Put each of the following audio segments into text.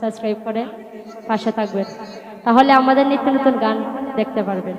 Subscribe করে পাশে থাকবেন। তাহলে আমাদের নিত্য নতুন গান দেখতে পারবেন।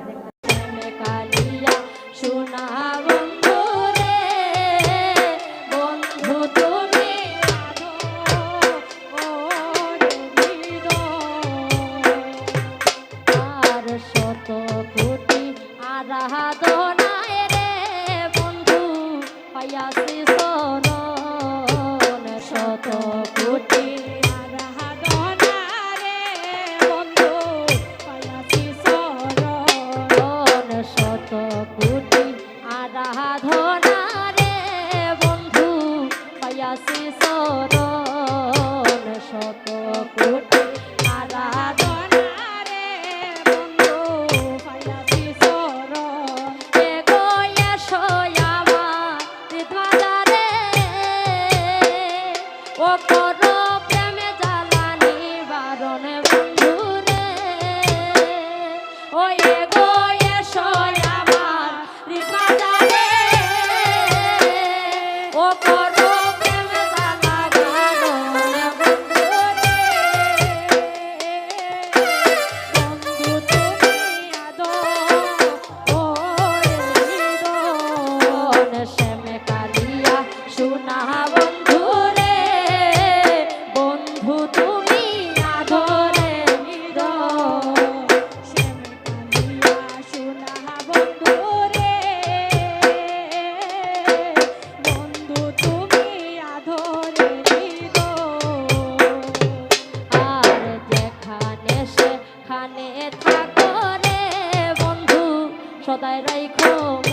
বাসায় রাইখো।